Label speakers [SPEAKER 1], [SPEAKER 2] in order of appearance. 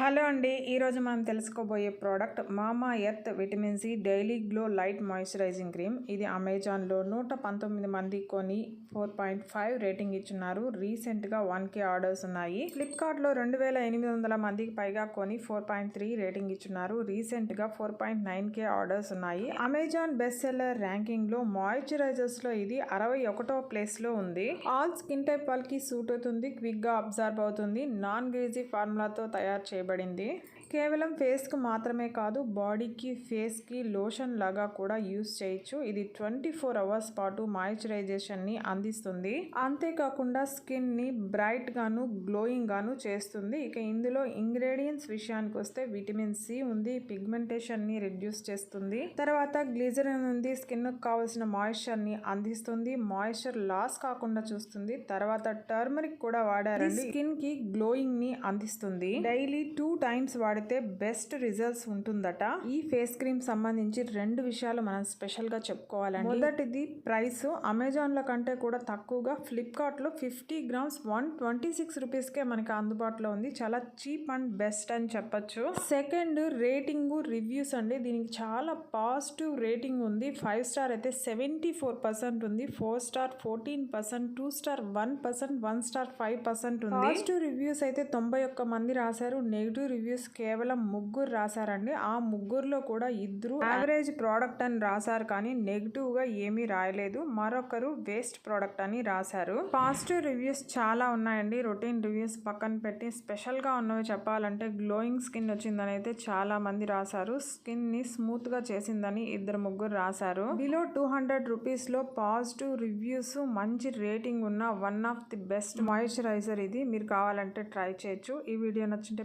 [SPEAKER 1] Hello అండి ఈరోజు మనం తెలుసుకోబోయే product Mamaearth vitamin C daily glow light moisturizing cream. ఇది అమెజాన్లో నూట పంతొమ్మిది మంది కొని ఫోర్ పాయింట్ ఫైవ్ రేటింగ్ ఇచ్చున్నారు. రీసెంట్గా వన్ కే ఆర్డర్స్ ఉన్నాయి. ఫ్లిప్కార్ట్లో రెండు వేల ఎనిమిది వందల మందికి పైగా కొని ఫోర్ పాయింట్ త్రీ రేటింగ్ ఇచ్చున్నారు. రీసెంట్గా four point nine K orders ఉన్నాయి. అమెజాన్ బెస్ట్ సెల్లర్ ర్యాంకింగ్లో మాయిశ్చరైజర్స్లో ఇది అరవై ఒకటో ప్లేస్లో ఉంది. ఆల్ స్కిన్ టైప్ వాళ్ళకి సూట్ అవుతుంది క్విక్గా అబ్జర్వ్ అవుతుంది. నాన్ గ్రీజీ ఫార్ములాతో తయారు చేయబడింది. కేవలం ఫేస్కి మాత్రమే కాదు బాడీకి ఫేస్కి లోషన్ లాగా కూడా యూస్ చేయొచ్చు. ఇది ట్వంటీ ఫోర్ అవర్స్ పాటు మాయిశ్చరైజేషన్ని అందిస్తుంది. అంతేకాకుండా స్కిన్ని బ్రైట్గాను గ్లోయింగ్గాను గ్లోయింగ్ గాను చేస్తుంది. ఇక ఇందులో ఇంగ్రీడియంట్స్ విషయానికి వస్తే విటమిన్ సి ఉంది పిగ్మెంటేషన్ని రిడ్యూస్ చేస్తుంది. తర్వాత గ్లిజరిన్ ఉంది స్కిన్ కావాల్సిన మాయిశ్చర్ని అందిస్తుంది. మాయిశ్చర్ లాస్ కాకుండా చూస్తుంది. తర్వాత టర్మరిక్ కూడా వాడారండి. స్కిన్కి గ్లోయింగ్ని అందిస్తుంది. డైలీ టూ టైమ్స్ వాడితే బెస్ట్ రిజల్ట్స్ ఉంటుందట. ఈ ఫేస్ క్రీమ్ సంబంధించి రెండు విషయాలు మనం స్పెషల్గా చెప్పుకోవాలండి. మొదటిది ప్రైస్. అమెజాన్ ల కంటే కూడా తక్కువగా ఫ్లిప్కార్ట్లో fifty grams one twenty six rupees కే మనకి అందుబాటులో ఉంది. చాలా చీప్ అండ్ బెస్ట్ అని చెప్పొచ్చు. సెకండ్ రేటింగ్ రివ్యూస్ అండి. దీనికి చాలా పాజిటివ్ రేటింగ్ ఉంది. ఫైవ్ స్టార్ అయితే సెవెంటీ ఫోర్ పర్సెంట్ ఉంది. Four star fourteen percent two star one percent one star five percent ఉంది. పాజిటివ్ రివ్యూస్ అయితే తొంభై ఒక్క మంది రాశారు. నెగిటివ్ రివ్యూస్ కేవలం ముగ్గురు రాశారండి. ఆ ముగ్గురులో కూడా ఇద్దరు యావరేజ్ ప్రోడక్ట్ అని రాశారు కానీ నెగిటివ్గా ఏమీ రాయలేదు. మరొకరు వేస్ట్ ప్రోడక్ట్ అని రాశారు. పాజిటివ్ రివ్యూస్ చాలా ఉన్నాయండి. రొటీన్ రివ్యూస్ పక్కన పెట్టి స్పెషల్గా ఉన్నవి చెప్పాలంటే గ్లోయింగ్ స్కిన్ వచ్చిందని అయితే చాలా మంది రాశారు. స్కిన్ని స్మూత్గా స్మూత్గా చేసిందని ఇద్దరు ముగ్గురు రాశారు. బిలో టూ హండ్రెడ్ రూపీస్లో పాజిటివ్ రివ్యూస్ మంచి రేటింగ్ ఉన్న one of the best moisturizer ఇది. మీరు కావాలంటే ట్రై చేయొచ్చు. ఈ వీడియో నచ్చింటే